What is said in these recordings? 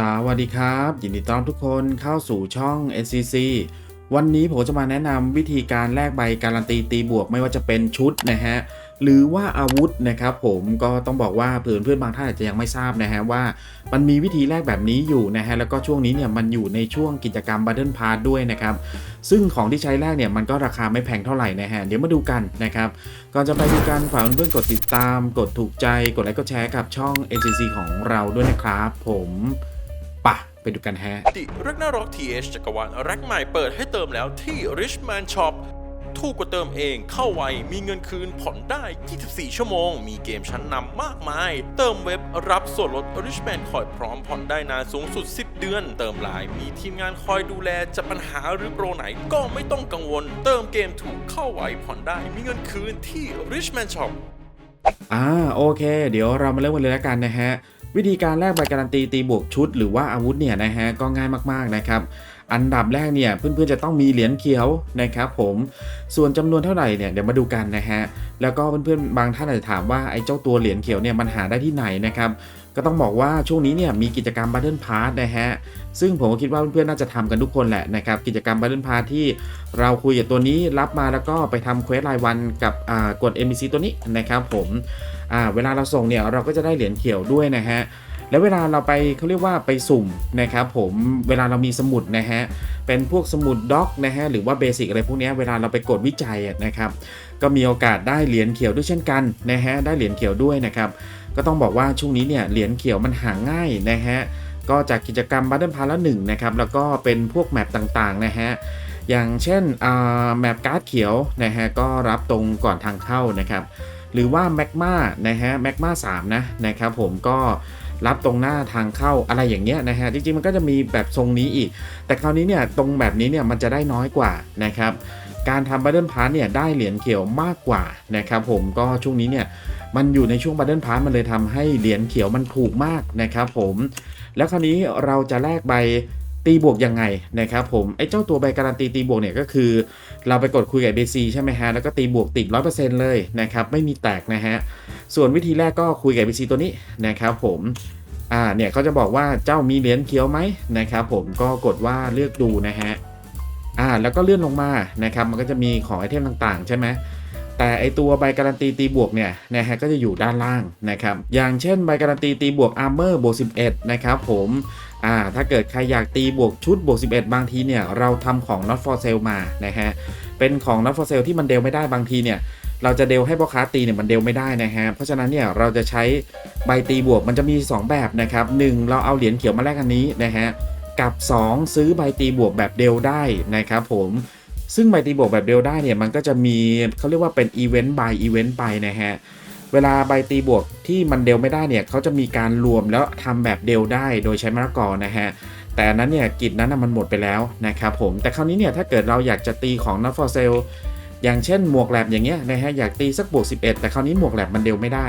สวัสดีครับ ยินดีต้อนรับทุกคนเข้าสู่ช่อง NCC วันนี้ผมจะมาแนะนำวิธีการแลกใบการันตีตีบวกไม่ว่าจะเป็นชุดนะฮะหรือว่าอาวุธนะครับผมก็ต้องบอกว่าเพื่อนเพื่อนบางท่านอาจจะยังไม่ทราบนะฮะว่า มันมีวิธีแลกแบบนี้อยู่นะฮะแล้วก็ช่วงนี้เนี่ยมันอยู่ในช่วงกิจกรรม Battle Pass ด้วยนะครับซึ่งของที่ใช้แลกเนี่ยมันก็ราคาไม่แพงเท่าไหร่นะฮะเดี๋ยวมาดูกันนะครับก่อนจะไปดูกันฝากเพื่อนกดติดตาม กดถูกใจกดไลค์กดแชร์กับช่อง NCC ของเราด้วยนะครับผม ปะไปดูกันฮะดิรักนาร็อกทีเอชจักรวาลแร็กใหม่เปิดให้เติมแล้วที่ Richman Shop ถูกกว่าเติมเองเข้าไว มีเงินคืนผ่อนได้ 24 ชั่วโมง มีเกมชั้นนำมากมาย เติมเว็บรับส่วนลด Richman คอยพร้อมผ่อนได้นานสูงสุด 10 เดือน เติมไลน์มีทีมงานคอยดูแลจะปัญหาหรือโปรไหนก็ไม่ต้องกังวล เติมเกมถูกเข้าไวผ่อนได้ มีเงินคืนที่ Richman Shop อ่าโอเค เดี๋ยวเรามาเริ่มกันเลยแล้วกันนะฮะ วิธีการแลกใบการันตีตีบวกชุดหรือว่าอาวุธเนี่ยนะฮะก็ง่ายมากๆนะครับอันดับแรกเนี่ยเพื่อนๆจะต้องมีเหรียญเขียวนะครับผมส่วนจำนวนเท่าไหร่เนี่ยเดี๋ยวมาดูกันนะฮะแล้วก็เพื่อนๆบางท่านอาจจะถามว่าไอ้เจ้าตัวเหรียญเขียวเนี่ยมันหาได้ที่ไหนนะครับก็ต้องบอกว่าช่วงนี้เนี่ยมีกิจกรรม Battle Pass นะฮะซึ่งผมก็คิดว่าเพื่อนๆน่าจะทำกันทุกคนแหละนะครับกิจกรรม Battle Pass ที่เราคุยกับตัวนี้รับมาแล้วก็ไปทำเควสรายวันกับอ่ากด NPC ตัวนี้นะครับผม อ่าเวลาเราส่งเนี่ยเราก็จะได้เหรียญเขียวด้วยนะฮะแล้วเวลาเราไปเขาเรียกว่าไปสุ่มนะครับผมเวลาเรามีสมุดนะฮะเป็นพวกสมุดด็อกนะฮะหรือว่าเบสิกอะไรพวกนี้เวลาเราไปกดวิจัยนะครับก็มีโอกาสได้เหรียญเขียวด้วยเช่นกันนะฮะได้เหรียญเขียวด้วยนะครับก็ต้องบอกว่าช่วงนี้เนี่ยเหรียญเขียวมันหาง่ายนะฮะก็จากกิจกรรมบัตเทิลพาร์ละหนึ่งนะครับแล้วก็เป็นพวกแมปต่างๆนะฮะอย่างเช่นแมปการ์ดเขียวนะฮะก็รับตรงก่อนทางเข้านะครับ หรือว่าแมกมานะฮะแมกมา3นะนะครับผมก็รับตรงหน้าทางเข้าอะไรอย่างเงี้ยนะฮะจริงๆมันก็จะมีแบบทรงนี้อีก แต่คราวนี้เนี่ยตรงแบบนี้เนี่ยมันจะได้น้อยกว่านะครับการทำบัตเดิลพาร์เนี่ยได้เหรียญเขียวมากกว่านะครับผมก็ช่วงนี้เนี่ยมันอยู่ในช่วงบัตเดิลพาร์มันเลยทำให้เหรียญเขียวมันถูกมากนะครับผมแล้วคราวนี้เราจะแลกใบ ตีบวกยังไงนะครับผมไอ้เจ้าตัวใบการันตีตีบวกเนี่ยก็คือ เราไปกดคุยกับ BC ใช่ไหมฮะแล้วก็ตีบวกติด 100%เลยนะครับไม่มีแตกนะฮะส่วนวิธีแรกก็คุยกับ BC ตัวนี้นะครับผมอ่าเนี่ยเขาจะบอกว่าเจ้ามีเหรียญเขียวไหมนะครับผมก็กดว่าเลือกดูนะฮะอ่าแล้วก็เลื่อนลงมานะครับมันก็จะมีของไอเทมต่างๆ ใช่ไหมแต่ไอตัวใบการันตีตีบวกเนี่ยนะฮะก็จะอยู่ด้านล่างนะครับอย่างเช่นใบการันตีตีบวกอาร์เมอร์บวก11นะครับผมอ่าถ้าเกิดใครอยากตีบวกชุดบวก 11 บางทีเนี่ยเราทำของ not for sale มานะฮะเป็นของ not for sale ที่มันเดลไม่ได้บางทีเนี่ยเราจะเดลให้พ่อค้าตีเนี่ยมันเดลไม่ได้นะฮะเพราะฉะนั้นเนี่ยเราจะใช้ใบตีบวกมันจะมี 2 แบบนะครับ1เราเอาเหรียญเขียวมาแลกอันนี้นะฮะกับ 2 ซื้อใบตีบวกแบบเดลได้นะครับผมซึ่งใบตีบวกแบบเดลได้เนี่ยมันก็จะมีเขาเรียกว่าเป็นอีเวนต์บายอีเวนต์ไปนะฮะ เวลาใบตีบวกที่มันเดลไม่ได้เนี่ยเขาจะมีการรวมแล้วทำแบบเดลได้โดยใช้มะละกอนะฮะแต่นั้นเนี่ยกิจนั้นมันหมดไปแล้วนะครับผมแต่คราวนี้เนี่ยถ้าเกิดเราอยากจะตีของ not for sale อย่างเช่นหมวกแลบอย่างเงี้ยนะฮะอยากตีสักบวก 11 แต่คราวนี้หมวกแลบมันเดลไม่ได้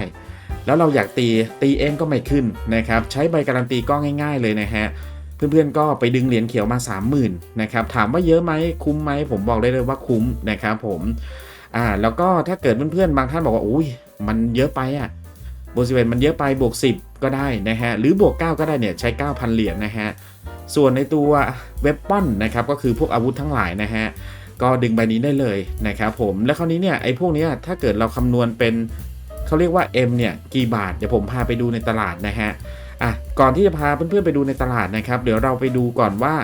แล้วเราอยากตีตีเองก็ไม่ขึ้นนะครับใช้ใบการันตีก็ง่าย ๆเลยนะฮะเพื่อนๆก็ไปดึงเหรียญเขียวมา 30,000นะครับถามว่าเยอะไหมคุ้มไหมผมบอกได้เลยว่าคุ้มนะครับผมอ่าแล้วก็ถ้าเกิดเพื่อนๆบางท่านบอกว่าอุ้ย มันเยอะไปอะบวก11มันเยอะไปบวก 10 ก็ได้นะฮะหรือบวก 9 ก็ได้เนี่ยใช้ 9,000 เหรียญนะฮะส่วนในตัวเว็บป้อนนะครับก็คือพวกอาวุธทั้งหลายนะฮะก็ดึงใบนี้ได้เลยนะครับผมแล้วคราวนี้เนี่ยไอ้พวกนี้ถ้าเกิดเราคำนวณเป็นเขาเรียกว่า M เนี่ยกี่บาท เดี๋ยวผมพาไปดูในตลาดนะฮะอะก่อนที่จะพาเพื่อนๆไปดูในตลาดนะครับเดี๋ยวเราไปดูก่อนว่า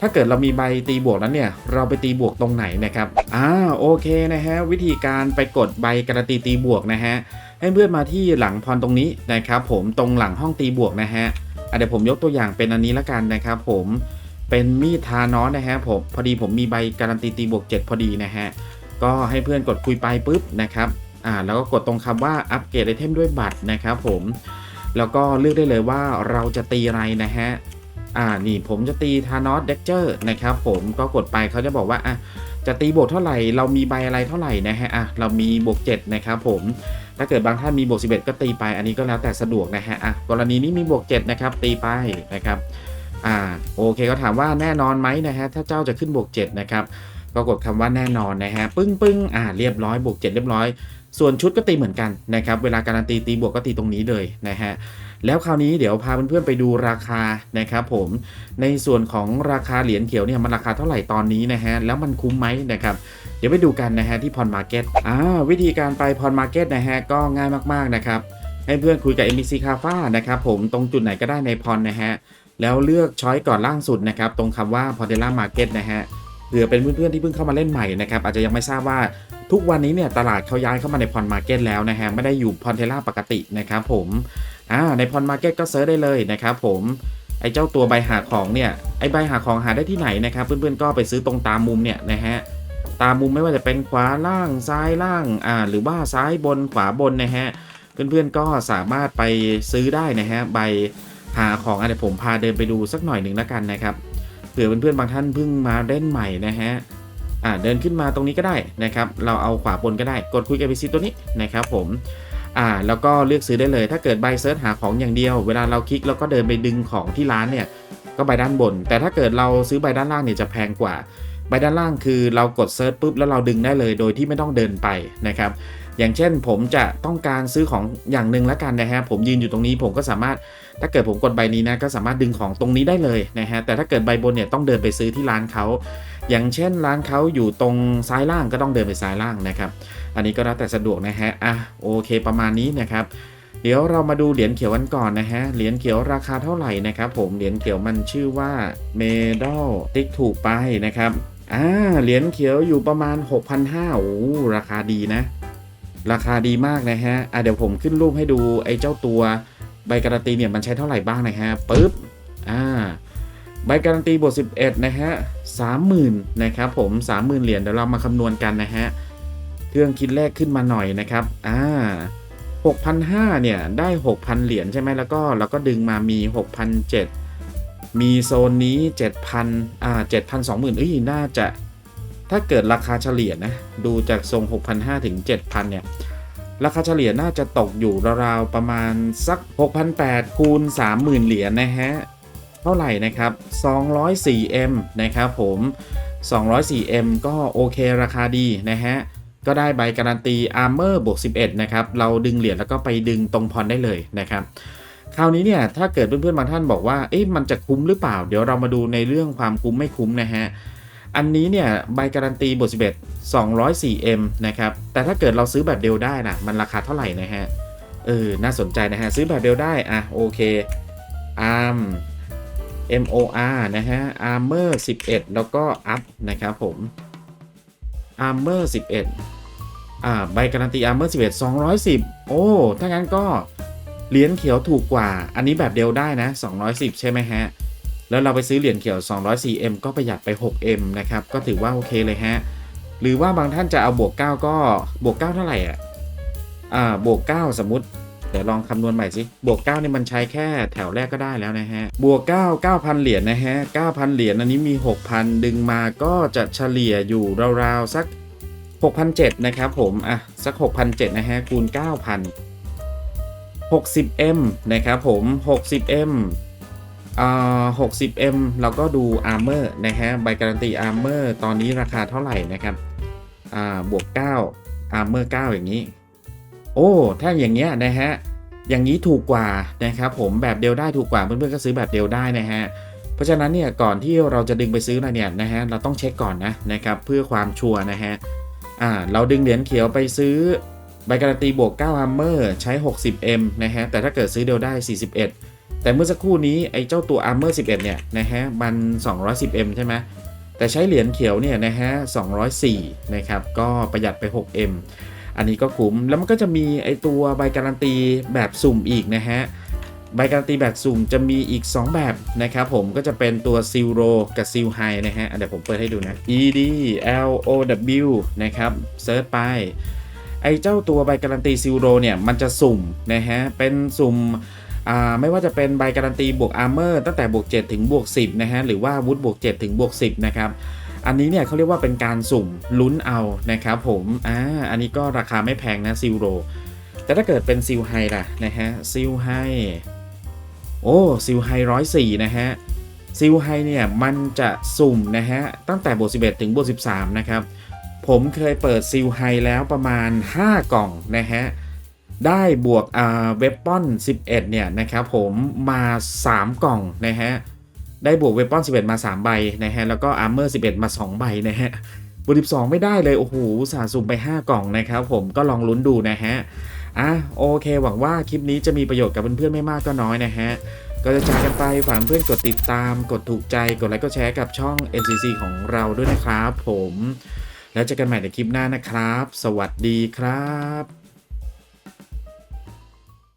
ถ้าเกิดเรามีใบตีบวกแล้วเนี่ย เราไปตีบวกตรงไหนนะครับ อ่าโอเคนะฮะวิธีการไปกดใบการันตีตีบวกนะฮะให้เพื่อนมาที่หลังพรตรงนี้นะครับ ผมตรงหลังห้องตีบวกนะฮะเดี๋ยวผมยกตัวอย่างเป็นอันนี้ละกันนะครับ ผมเป็นมีดทานอสนะฮะผมพอดีผมมีใบการันตีตีบวก 7 พอดีนะฮะก็ให้เพื่อนกดคุยไปปุ๊บนะครับอ่าแล้วก็กดตรงคำว่าอัปเกรดไอเทมด้วยบัตรนะครับผมแล้วก็เลือกได้เลยว่าเราจะตีอะไรนะฮะ อ่านี่ผมจะตีทานอสเด็กเจอร์นะครับผมก็กดไปเขาจะบอกว่าอะจะตีบวกเท่าไหร่ เรามีใบอะไรเท่าไหร่นะฮะอะเรามีบวก7นะครับผมถ้าเกิดบางท่านมีบวก11 ก็ตีไป อันนี้ก็แล้วแต่สะดวกนะฮะอะกรณีนี้มีบวก7นะครับตีไปนะครับอ่าโอเคก็ถามว่าแน่นอนไหมนะฮะถ้าเจ้าจะขึ้นบวก7นะครับก็กดคำว่าแน่นอนนะฮะปึ้งปึ้งอ่าเรียบร้อยบวก7เรียบร้อย ส่วนชุดก็ตีเหมือนกันนะครับ เวลาการันตีตีบวกก็ตีตรงนี้เลยนะฮะ แล้วคราวนี้เดี๋ยวพาเพื่อนๆไปดูราคานะครับผม ในส่วนของราคาเหรียญเขียวเนี่ยมันราคาเท่าไหร่ตอนนี้นะฮะ แล้วมันคุ้มไหมนะครับ เดี๋ยวไปดูกันนะฮะที่พรมาร์เก็ตอ่าวิธีการไปพรมาร์เก็ตนะฮะก็ง่ายมากๆนะครับ ให้เพื่อนคุยกับ MBC c a f a นะครับผมตรงจุดไหนก็ได้ในพรนะฮะ แล้วเลือกช้อยก่อนล่างสุดนะครับตรงคำว่า p o r t e l a Market นะฮะเผื่อเป็นเพื่อนๆที่เพิ่งเข้ามาเล่นใหม่นะครับอาจจะยังไม่ทราบว่า ทุกวันนี้เนี่ยตลาดเขาย้ายเข้ามาในพรมาร์เก็ตแล้วนะฮะไม่ได้อยู่พรเทล่าปกตินะครับผมอ่าในพรมาร์เก็ตก็เซิร์ชได้เลยนะครับผมไอ้เจ้าตัวใบหาของเนี่ยไอ้ใบหาของหาได้ที่ไหนนะครับเพื่อนๆก็ไปซื้อตรงตามมุมเนี่ยนะฮะตามมุมไม่ว่าจะเป็นขวาล่างซ้ายล่างอ่าหรือว่าซ้ายบนขวาบนนะฮะเพื่อนๆก็สามารถไปซื้อได้นะฮะใบหาของอะเดี๋ยวผมพาเดินไปดูสักหน่อยหนึ่งแล้วกันนะครับเผื่อเพื่อนๆบางท่านเพิ่งมาเล่นใหม่นะฮะ อ่าเดินขึ้นมาตรงนี้ก็ได้นะครับ เราเอาขวาบนก็ได้ กดคุยกับ PC ตัวนี้นะครับผมอ่าแล้วก็เลือกซื้อได้เลย ถ้าเกิดใบเซิร์ชหาของอย่างเดียว เวลาเราคลิกแล้วก็เดินไปดึงของที่ร้านเนี่ยก็ใบด้านบน แต่ถ้าเกิดเราซื้อใบด้านล่างเนี่ยจะแพงกว่าใบด้านล่างคือเรากดเซิร์ชปุ๊บแล้วเราดึงได้เลย โดยที่ไม่ต้องเดินไปนะครับ อย่างเช่นผมจะต้องการซื้อของอย่างหนึ่งแล้วกันนะฮะผมยืนอยู่ตรงนี้ผมก็สามารถถ้าเกิดผมกดใบนี้นะก็สามารถดึงของตรงนี้ได้เลยนะฮะแต่ถ้าเกิดใบบนเนี่ยต้องเดินไปซื้อที่ร้านเขาอย่างเช่นร้านเขาอยู่ตรงซ้ายล่างก็ต้องเดินไปซ้ายล่างนะครับ อันนี้ก็แล้วแต่สะดวกนะฮะอะโอเคประมาณนี้นะครับเดี๋ยวเรามาดูเหรียญเขียวกันก่อนนะฮะ เหรียญเขียวราคาเท่าไหร่นะครับผม เหรียญเขียวมันชื่อว่าเมดัลติ๊กถูกไปนะครับ อ่า เหรียญเขียวอยู่ประมาณ 6,500โอ้ราคาดีนะ ราคาดีมากนะฮะอะเดี๋ยวผมขึ้นรูปให้ดูไอ้เจ้าตัวใบการันตีเนี่ยมันใช้เท่าไหร่บ้างนะฮะปึ๊บอ่าใบการันตีบวก11 นะฮะ30,000นะครับผม30,000เหรียญเดี๋ยวเรามาคำนวณกันนะฮะเครื่องคิดเลขขึ้นมาหน่อยนะครับอ่า6,500เนี่ยได้6,000เหรียญใช่ไหมแล้วก็เราก็ดึงมามี6,700มีโซนนี้7,000อ่า7,000 20,000เอ้ยน่าจะ ถ้าเกิดราคาเฉลี่ยนะ ดูจากทรง 6,500 ถึง 7,000 เนี่ย ราคาเฉลี่ยน่าจะตกอยู่ราวๆประมาณสัก 6,800 คูณ 30,000 เหรียญนะฮะ เท่าไหร่นะครับ 204M นะครับผม 204M ก็โอเคราคาดีนะฮะ ก็ได้ใบการันตี Armor บวก 11 นะครับ เราดึงเหรียญแล้วก็ไปดึงตรงพรได้เลยนะครับคราวนี้เนี่ยถ้าเกิดเพื่อนๆบางท่านบอกว่าเอ๊ะมันจะคุ้มหรือเปล่า เดี๋ยวเรามาดูในเรื่องความคุ้มไม่คุ้มนะฮะ อันนี้เนี่ยใบการันตีบวก11 204M นะครับ แต่ถ้าเกิดเราซื้อแบบเดียวได้นะมันราคาเท่าไหร่นะฮะ เออ น่าสนใจนะฮะ ซื้อแบบเดียวได้ อะ โอเค ARM MOR นะฮะ Armor 11 แล้วก็ Up นะครับผม Armor 11 อ่า ใบการันตี Armor 11 210 โอ้ ถ้างั้นก็เหรียญเขียวถูกกว่า อันนี้แบบเดียวได้นะ 210 ใช่ไหมฮะ แล้วเราไปซื้อเหรียญเขียว 204M ก็ประหยัดไป 6M นะครับ ก็ถือว่าโอเคเลยฮะ หรือว่าบางท่านจะเอาบวก 9 ก็บวก 9 เท่าไหร่อะ อ่า บวก 9 สมมติ เดี๋ยวลองคำนวณใหม่สิ บวก9นี่มันใช้แค่แถวแรกก็ได้แล้วนะฮะ บวก 9 9,000 เหรียญนะฮะ 9,000 เหรียญอันนี้มี 6,000 ดึงมาก็จะเฉลี่ยอยู่ราวๆสัก 6,700 นะครับผม อะ สัก 6,700 นะฮะ คูณ 9,000 60M นะครับผม 60M อ่า 60M เราก็ดู Armor นะฮะใบการันตี Armor ตอนนี้ราคาเท่าไหร่นะครับอ่าบวก 9 Armor 9 อย่างนี้ โอ้ ถ้าอย่างเงี้ยนะฮะอย่างนี้ถูกกว่านะครับผมแบบเดียวได้ถูกกว่าเพื่อนๆก็ซื้อแบบเดียวได้นะฮะเพราะฉะนั้นเนี่ยก่อนที่เราจะดึงไปซื้ออะเนี่ยนะฮะเราต้องเช็คก่อนนะนะครับเพื่อความชัวร์นะฮะอ่าเราดึงเหรียญเขียวไปซื้อใบการันตีบวก9 Armor ใช้ 60M นะฮะแต่ถ้าเกิดซื้อเดียวได้ 41 แต่เมื่อสักครู่นี้ไอ้เจ้าตัว Armor 11 เนี่ยนะฮะมัน 210M ใช่ไหมแต่ใช้เหรียญเขียวเนี่ยนะฮะ204 นะครับ ก็ประหยัดไป 6M อันนี้ก็คุ้ม แล้วมันก็จะมีไอตัวใบการันตีแบบสุ่มอีกนะฮะ ใบการันตีแบบสุ่มจะมีอีก 2 แบบนะครับผมก็จะเป็นตัวซิลโรกับซิลไฮนะฮะ เดี๋ยวผมเปิดให้ดูนะ E D L O W นะครับเซิร์ชไป ไอเจ้าตัวใบการันตีซิลโรเนี่ยมันจะสุ่มนะฮะ เป็นสุ่ม ไม่ว่าจะเป็นใบการันตีบวกอาร์เมอร์ตั้งแต่บวก7ถึงบวก10นะฮะหรือว่าวุธบวก7ถึงบวก10นะครับอันนี้เนี่ยเขาเรียกว่าเป็นการสุ่มลุ้นเอานะครับผมอ่าอันนี้ก็ราคาไม่แพงนะซิลโรแต่ถ้าเกิดเป็นซิลไฮล่ะนะฮะซิลไฮโอ้ซิลไฮร้อยสี่นะฮะซิลไฮเนี่ยมันจะสุ่มนะฮะตั้งแต่บวก11 ถึงบวก13 นะครับ ผมเคยเปิดซิลไฮแล้วประมาณ 5 กล่องนะฮะ ได้บวกอ่าเวปอน 11 เนี่ยนะครับผมมา 3 กล่องนะฮะ ได้บวกเวปอน 11 มา 3 ใบนะฮะ แล้วก็อาร์เมอร์ 11 มา 2 ใบนะฮะบวก12 ไม่ได้เลย โอ้โหสาห์สุ่มไป 5 กล่องนะครับผมก็ลองลุ้นดูนะฮะ อะโอเค หวังว่าคลิปนี้จะมีประโยชน์กับเพื่อนๆ ไม่มากก็น้อยนะฮะ ก็จะจากกันไปฝากเพื่อนกดติดตาม กดถูกใจ กดไลค์กดแชร์กับช่อง NCC ของเราด้วยนะครับผม แล้วเจอกันใหม่ในคลิปหน้านะครับ สวัสดีครับ